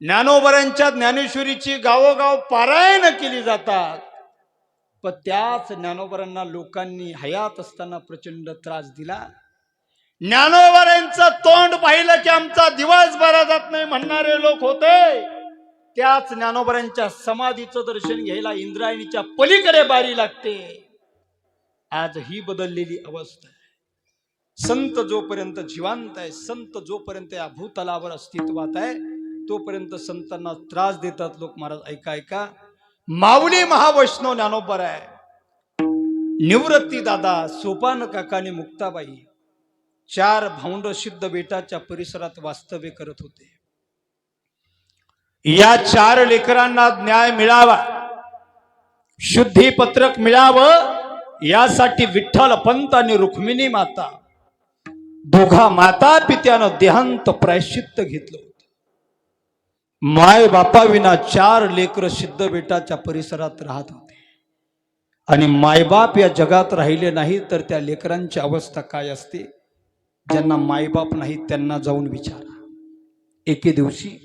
ज्ञानोबरांच्या ज्ञानेश्वरीची गावोगाव पारायण केली जातात. पण त्याच ज्ञानोबरांना लोकांनी हयात असताना प्रचंड त्रास दिला. ज्ञानोबऱ्यांचं तोंड पाहिलं की आमचा दिवस बरा जात नाही म्हणणारे लोक होते. त्याच ज्ञानोबरांच्या समाधीचं दर्शन घ्यायला इंद्रायणीच्या पलीकडे बारी लागते. आज ही बदललेली अवस्था आहे. संत जोपर्यंत जिवांत आहे संत जोपर्यंत या भूतलावर अस्तित्वात आहे तोपर्यंत संतांना त्रास देतात लोक. महाराज ऐका ऐका. माऊली महावैष्णव ज्ञानोपर आहे. निवृत्ती दादा सोपान काकाने मुक्ताबाई चार भाऊंड सिद्ध बेटाच्या परिसरात वास्तव्य करत होते. या चार लेकरांना न्याय मिळावा शुद्धी पत्रक मिळावं यासाठी विठ्ठल पंत आणि रुक्मिणी माता दोघा माता पित्यानं देहांत प्रायश्चित्त घेतलं माय बापाविना चार लेकर सिद्ध बेटाच्या परिसरात राहत होते. आणि मायबाप या जगात राहिले नाही तर त्या लेकरांची अवस्था काय असते? ज्यांना मायबाप नाही त्यांना जाऊन विचारा. एके दिवशी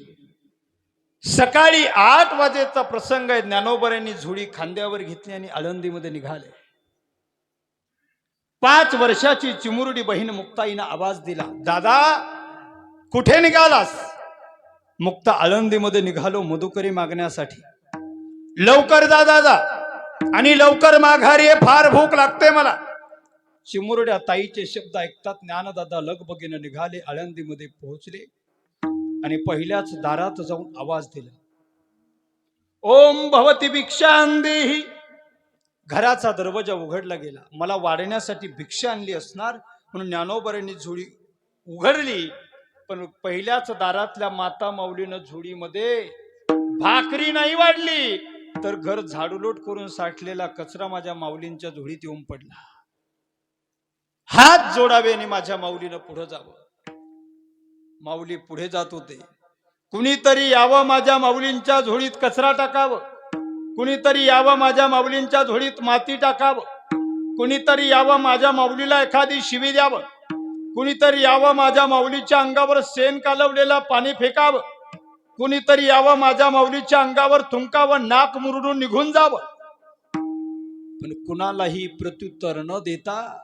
सकाळी आठ वाजेचा प्रसंग आहे. ज्ञानोबऱ्यांनी झुडी खांद्यावर घेतली आणि आळंदीमध्ये निघाले. पाच वर्षाची चिमुरडी बहीण मुक्ताईनं आवाज दिला दादा कुठे निघालास? मुक्त आळंदीमध्ये निघालो मधुकरी मागण्यासाठी. लवकर जा दादा आणि लवकर माघारी फार भूक लागते मला. चिमुरड्या ताईचे शब्द ऐकतात ज्ञानदादा लगबगीनं निघाले आळंदीमध्ये पोहोचले. आणि पहिल्याच दारात जाऊन आवाज दिला. ओम भवती भिक्षा भिक्षांदेही घराचा दरवाजा उघडला गेला. मला वाढण्यासाठी भिक्षा आणली असणार म्हणून ज्ञानोबरांनी झोळी उघडली. पण पहिल्याच दारातल्या माता माऊलीनं झुडीमध्ये भाकरी नाही वाढली. तर घर झाडूलोट करून साठलेला कचरा माझ्या माऊलींच्या झुडीत येऊन पडला. हात जोडावे आणि माझ्या माऊलीनं पुढे जावं. माऊली पुढे जात होते. कुणीतरी यावं माझ्या माऊलींच्या झोळीत कचरा टाकावं. कुणीतरी यावं माझ्या माऊलींच्या झोळीत माती टाकावं. कुणीतरी यावं माझ्या माऊलीला एखादी शिवी द्यावं. कुणीतरी यावं माझ्या माऊलीच्या अंगावर सेन कालवलेला पाणी फेकावं. कुणीतरी यावं माझ्या माऊलीच्या अंगावर थुंकावं नाक मुरडून निघून जावं. पण कुणालाही प्रत्युत्तर न देता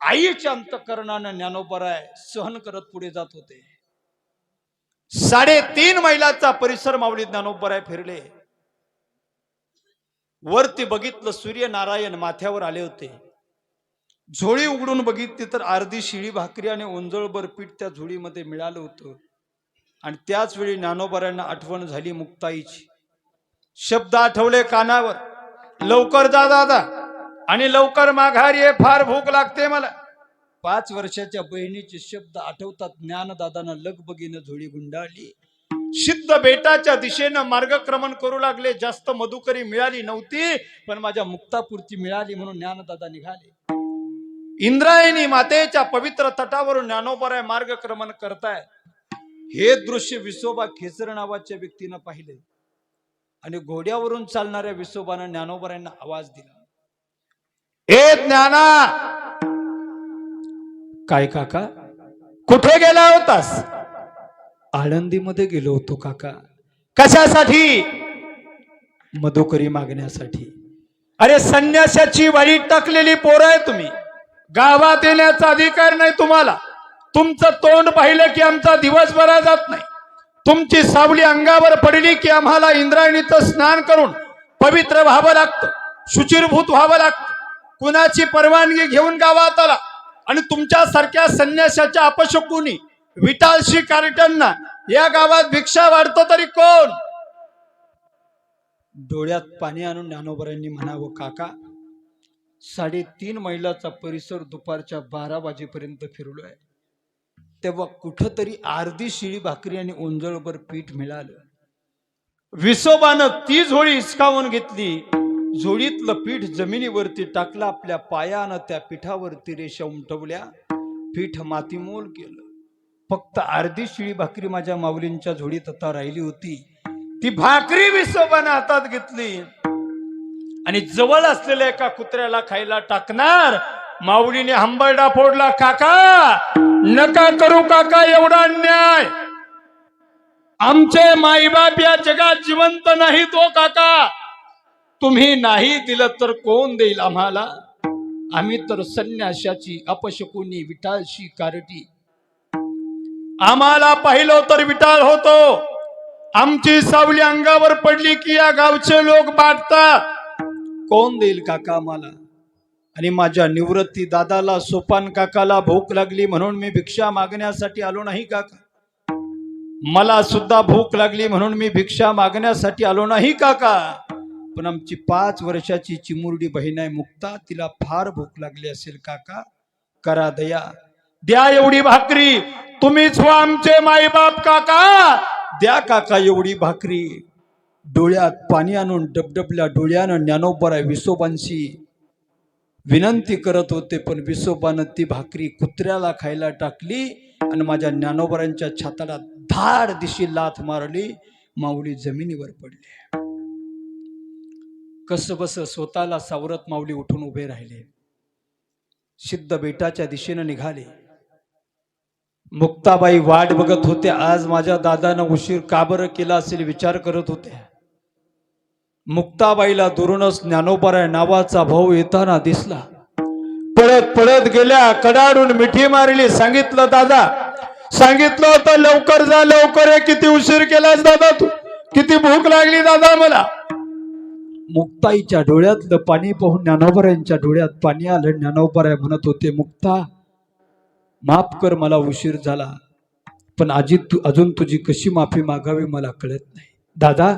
आईच्या अंतकरणानं ज्ञानोबराय सहन करत पुढे जात होते. साडेतीन मैलाचा परिसर माऊली ज्ञानोबराय फिरले. वरती बघितलं सूर्यनारायण माथ्यावर आले होते. झोळी उघडून बघितली तर अर्धी शिळी भाकरी आणि ओंजळभर पीठ त्या झोळीमध्ये मिळालं होतं. आणि त्याच वेळी ज्ञानोबरांना आठवण झाली मुक्ताईची. शब्द आठवले कानावर. लवकर जा दादा. आणि लवकर माघारी ये फार भूक लागते मला. पाच वर्षाच्या बहिणीचे शब्द आठवतात. ज्ञानदादानं लगबगीनं झोळी गुंडाळली. सिद्ध बेटाच्या दिशेनं मार्गक्रमण करू लागले. जास्त मधुकरी मिळाली नव्हती पण माझ्या मुक्तापुरती मिळाली म्हणून ज्ञानदादा निघाले. इंद्रायणी मातेच्या पवित्र तटावरून ज्ञानोबराय मार्गक्रमण करताय. हे दृश्य विसोबा खेचर नावाच्या व्यक्तीनं पाहिले. आणि घोड्यावरून चालणाऱ्या विसोबानं ज्ञानोबरायांना आवाज दिला. ए ज्ञाना! काय काका? कुठे गेला होतास? आळंदीमध्ये गेलो होतो काका. कशासाठी? मधुकरी मागण्यासाठी. अरे संन्यासाची वारी टाकलेली पोरं आहे तुम्ही. गावात येण्याचा अधिकार नाही तुम्हाला. तुमचं तोंड पाहिलं की आमचा दिवस बरा जात नाही. तुमची सावली अंगावर पडली की आम्हाला इंद्रायणीचं स्नान करून पवित्र व्हावं लागतं. शुचिरभूत व्हावं लागतं. कुणाची परवानगी घेऊन गावात आला आणि तुमच्यासारख्या संन्यासाच्या अपशकुनी विटालशी कार्टनना या गावात भिक्षा वाढतो तरी कोण? डोळ्यात पाणी आणून ज्ञानोबरांनी म्हणावं काका साडेतीन मैलाचा परिसर दुपारच्या बारा वाजेपर्यंत फिरलोय तेव्हा कुठंतरी अर्धी शिळी भाकरी आणि ओंजळभर पीठ मिळालं. विसोबानं ती झोळी हिसकावून घेतली. झोळीतलं पीठ जमिनीवरती टाकलं आपल्या पायानं त्या पिठावरती रेषा उमटवल्या. पीठ मातीमोल केलं. फक्त अर्धी शिळी भाकरी माझ्या माऊलींच्या झोळीत आता राहिली होती. ती भाकरी विसोबानं हातात घेतली. आणि जवळ असलेल्या एका कुत्र्याला खायला टाकणार. माऊलीने हंबरडा फोडला काका नका करू काका एवढा अन्याय. आमचे माईबाप या जगात जिवंत नाही तो हो, काका. तुम्ही नाही दिलं तर कोण देईल आम्हाला? आम्ही तर संन्याशाची अपशकुनी विटाळशी कारटी. आम्हाला पाहिलं तर विटाळ होतो. आमची सावली अंगावर पडली की या गावचे लोक बाटतात. कोण देईल काका मला आणि माझ्या निवृत्ती दादाला सोपान काकाला भूक लागली म्हणून मी भिक्षा मागण्यासाठी आलो नाही काका. मला सुद्धा भूक लागली म्हणून मी भिक्षा मागण्यासाठी आलो नाही काका. पण आमची पाच वर्षाची चिमुरडी बहीण आहे मुक्ता तिला फार भूक लागली असेल काका. करा दया. द्या एवढी भाकरी. तुम्हीच हो आमचे माईबाप काका. द्या काका एवढी भाकरी. डोळ्यात पाणी आणून डबडबल्या डोळ्यानं ज्ञानोबरा विसोबांशी विनंती करत होते पण विसोबानं ती भाकरी कुत्र्याला खायला टाकली आणि माझ्या ज्ञानोबरांच्या छाताला धाड दिशी लाथ मारली माऊली जमिनीवर पडली. कस बस स्वतःला सावरत माऊली उठून उभे राहिले. सिद्ध बेटाच्या दिशेनं निघाले. मुक्ताबाई वाट बघत होते आज माझ्या दादानं उशीर का बरं केला असेल विचार करत होते मुक्ताबाईला दुरूनच ज्ञानोबराय नावाचा भाऊ येताना दिसला. पळत पळत गेल्या कडाडून मिठी मारली. सांगितलं दादा सांगितलं होतं लवकर जा लवकर ये. किती उशीर केलास दादा तू? किती भूक लागली दादा मला? मुक्ताईच्या डोळ्यातलं पाणी पाहून ज्ञानोबरायांच्या डोळ्यात पाणी आलं. ज्ञानोबराय म्हणत होते मुक्ता माफ कर मला उशीर झाला. पण आजी तू अजून तुझी कशी माफी मागावी मला कळत नाही. दादा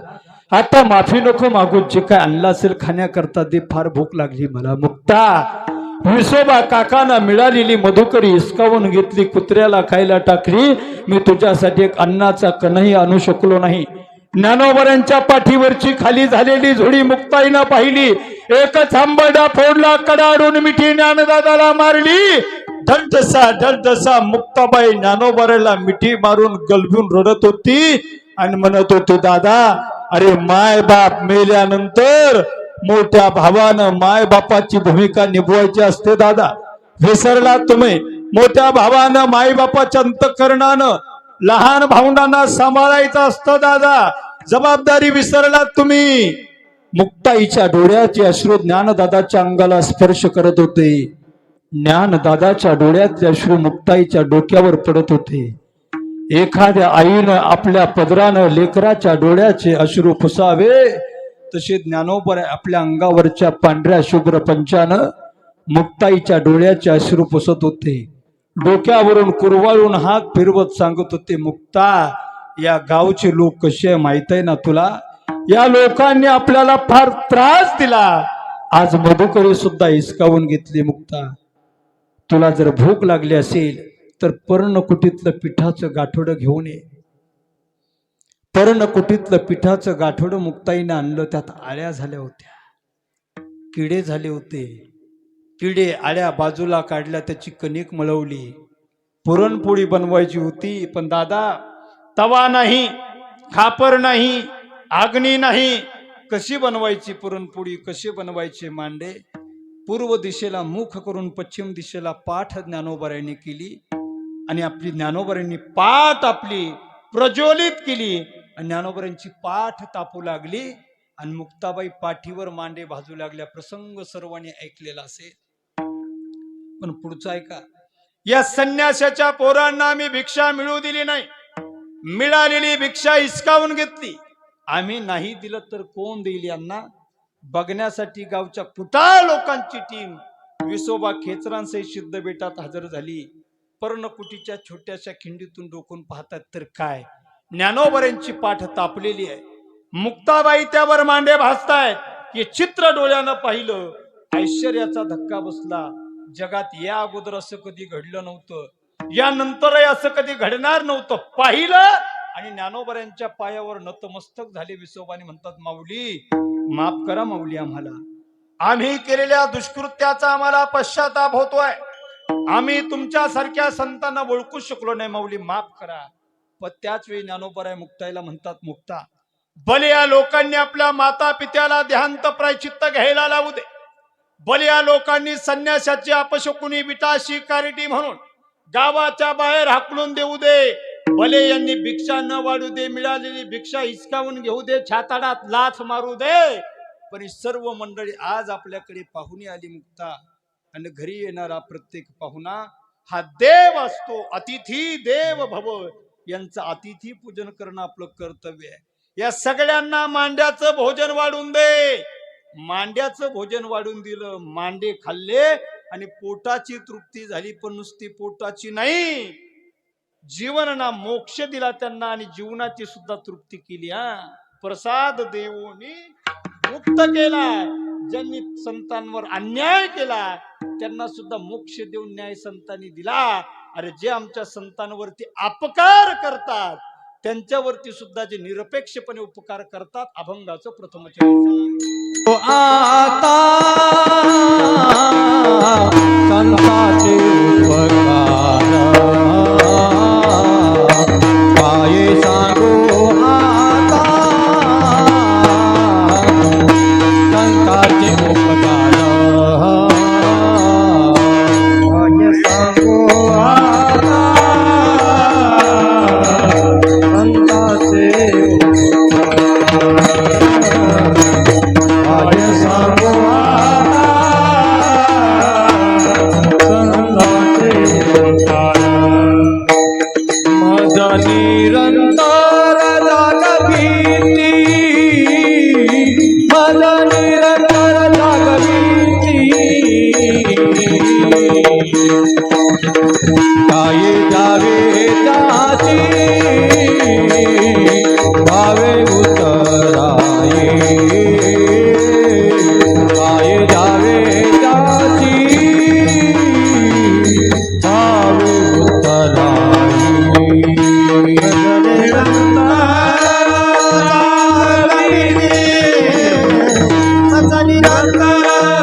आता माफी नको मागू जे काय आणलं असेल खाण्याकरता ते फार भूक लागली मला. मुक्ता विसोबा काकांना मिळालेली मधुकरी हिसकावून घेतली कुत्र्याला खायला टाकली. मी तुझ्यासाठी एक अन्नाचा कणही आणू शकलो नाही. ज्ञानोबरांच्या पाठीवरची खाली झालेली झुडी मुक्ताईनं पाहिली. एकच आंबडा फोडला कडाडून मिठी ज्ञानदादाला मारली. ढलढसा ढलढसा मुक्ताबाई ज्ञानोबराला मिठी मारून गलबून रडत होती. आणि म्हणत होतो दादा अरे माय बाप मेल्यानंतर मोठ्या भावानं माय बापाची भूमिका निभवायची असते दादा. विसरला तुम्ही. मोठ्या भावानं माय बापाच्या अंतकरणानं लहान भावंडांना सांभाळायचं असतं दादा. जबाबदारी विसरलात तुम्ही. मुक्ताईच्या डोळ्याचे अश्रू ज्ञानदादाच्या अंगाला स्पर्श करत होते. ज्ञानदादाच्या डोळ्यातले अश्रू मुक्ताईच्या डोक्यावर पडत होते. एखाद्या आईनं आपल्या पदरानं लेकराच्या डोळ्याचे अश्रू पुसावे तसे ज्ञानोपर आपल्या अंगावरच्या पांढऱ्या शुभ्र पंचानं मुक्ताईच्या डोळ्याचे अश्रू पुसत होते. डोक्यावरून कुरवाळून हात फिरवत सांगत होते मुक्ता या गावचे लोक कसे आहे माहीत आहे ना तुला? या लोकांनी आपल्याला फार त्रास दिला. आज मधुकरी सुद्धा हिसकावून घेतली मुक्ता. तुला जर भूक लागली असेल तर पर्णकुटीतलं पिठाचं गाठोडं घेऊन ये. पर्णकुटीतलं पिठाचं गाठोडं मुक्ताईनं आणलं त्यात आळ्या झाल्या होत्या. किडे झाले होते. किडे आळ्या बाजूला काढल्या त्याची कणिक मळवली. पुरणपोळी बनवायची होती पण दादा तवा नाही खापर नाही आग्नी नाही. कशी बनवायची पुरणपोळी कशी बनवायचे मांडे? पूर्व दिशेला मुख करून पश्चिम दिशेला पाठ ज्ञानोबऱ्याने केली. आणि आपली ज्ञानोबरांनी पाठ आपली प्रज्वलित केली. आणि ज्ञानोबरांची पाठ तापू लागली. आणि मुक्ताबाई पाठीवर मांडे भाजू लागल्या. प्रसंग सर्वांनी ऐकलेला असेल. पण पुढचं ऐका. या संन्यासाच्या पोरांना आम्ही भिक्षा मिळू दिली नाही. मिळालेली भिक्षा हिसकावून घेतली. आम्ही नाही दिलं तर कोण देईल यांना? बघण्यासाठी गावच्या कुटा लोकांची टीम विसोबा खेचरांसही सिद्ध बेटात हजर झाली. पर्णकुटीच्या छोट्याशा खिंडीतून डोकून पाहतात तर काय? ज्ञानोबऱ्यांची पाठ तापलेली आहे. मुक्ताबाई त्यावर मांडे भासतायत. हे चित्र डोळ्यानं पाहिलं ऐश्वर्याचा धक्का बसला. जगात या अगोदर असं कधी घडलं नव्हतं. यानंतरही असं कधी घडणार नव्हतं. पाहिलं आणि ज्ञानोबऱ्यांच्या पायावर नतमस्तक झाले विसोबाने म्हणतात माऊली माफ करा माऊली आम्हाला. आम्ही केलेल्या दुष्कृत्याचा आम्हाला पश्चाताप होतोय. आम्ही तुमच्यासारख्या संतांना ओळखू शकलो नाही माऊली माफ करा. पण त्याच वेळी ज्ञानोपराय मुक्ताईला म्हणतात मुक्ता भले या लोकांनी आपल्या माता पित्याला देहांत प्रायचित्त घ्यायला लावू दे. भले या लोकांनी संन्यासाची अपशकुनी विटाशी कारिटी म्हणून गावाच्या बाहेर हाकलून देऊ दे. भले यांनी भिक्षा न वाढू दे मिळालेली भिक्षा हिसकावून घेऊ दे छाताडात लाथ मारू दे. पण सर्व मंडळी आज आपल्याकडे पाहुणी आली मुक्ता आणि घरी येणारा प्रत्येक पाहुणा हा देव असतो अतिथी देव भव. यांचं अतिथी पूजन करणं आपलं कर्तव्य आहे. या सगळ्यांना मांड्याचं भोजन वाढून दे. मांड्याचं भोजन वाढून दिलं मांडे खाल्ले आणि पोटाची तृप्ती झाली पण नुसती पोटाची नाही. जीवनना मोक्ष दिला त्यांना आणि जीवनाची सुद्धा तृप्ती केली हा. प्रसाद देवोनी मुक्त केला ज्यांनी संतांवर अन्याय केला त्यांना सुद्धा मोक्ष देऊन न्याय संतांनी दिला. अरे जे आमच्या संतांवरती अपकार करतात त्यांच्यावरती सुद्धा जे निरपेक्षपणे उपकार करतात अभंगाचं प्रथम आता जावे त्याची. भावे उतराये काय